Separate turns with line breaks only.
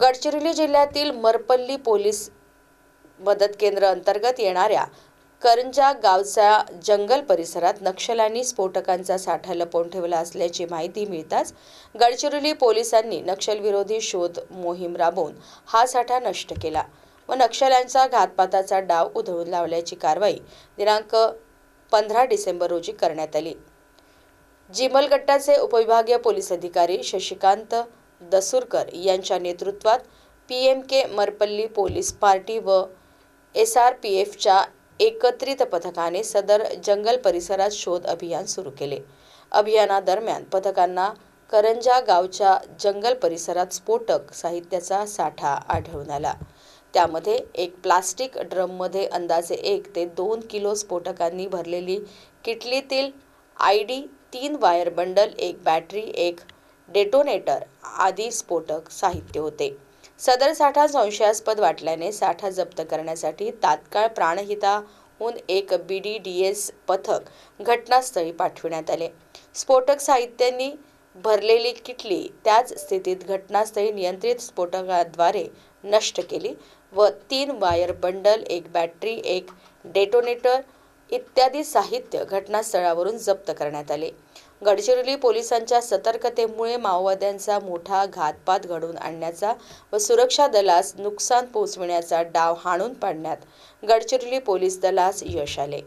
गडचिरोली जिल्ह्यातील मरपल्ली पोलीस मदत केंद्र अंतर्गत येणाऱ्या करंजा गावचा जंगल परिसरात नक्षल्यांनी स्फोटकांचा साठा लपवून ठेवला असल्याची माहिती मिळताच गडचिरोली पोलिसांनी नक्षलविरोधी शोध मोहीम राबवून हा साठा नष्ट केला व नक्षल्यांचा घातपाताचा डाव उधळून लावल्याची कारवाई दिनांक पंधरा डिसेंबर रोजी करण्यात आली. जिमलगट्टाचे उपविभागीय पोलीस अधिकारी शशिकांत दसूरकर यांच्या नेतृत्वात P M K Marpalli police party व एस आर पी एफच्या एकत्रित पथकाने सदर जंगल परिसरात शोध अभियान सुरू केले. अभियानादरम्यान पथकांना करंजा गावच्या जंगल परिसरात स्फोटक साहित्याचा साठा आढळून आला. त्यामध्ये एक प्लास्टिक ड्रममध्ये अंदाजे एक ते दोन किलो स्फोटकांनी भरलेली किटलीतील आय डी तीन वायर बंडल एक बॅटरी एक डेटोनेटर आदी स्फोटक साहित्य होते. सदर साठा संशयास्पद वाटल्याने साठा जप्त करण्यासाठी तात्काळ प्राणहिताहून एक बी डी डी एस पथक घटनास्थळी पाठविण्यात आले. स्फोटक साहित्यांनी भरलेली किटली त्याच स्थितीत घटनास्थळी नियंत्रित स्फोटकाद्वारे नष्ट केली व तीन वायर बंडल एक बॅटरी एक डेटोनेटर इत्यादी साहित्य घटनास्थळावरून जप्त करण्यात आले. गडचिरोली पोलिसांच्या सतर्कतेमुळे माओवाद्यांचा मोठा घातपात घडवून आणण्याचा व सुरक्षा दलास नुकसान पोहोचविण्याचा डाव हाणून पाडण्यात गडचिरोली पोलीस दलास यश आले.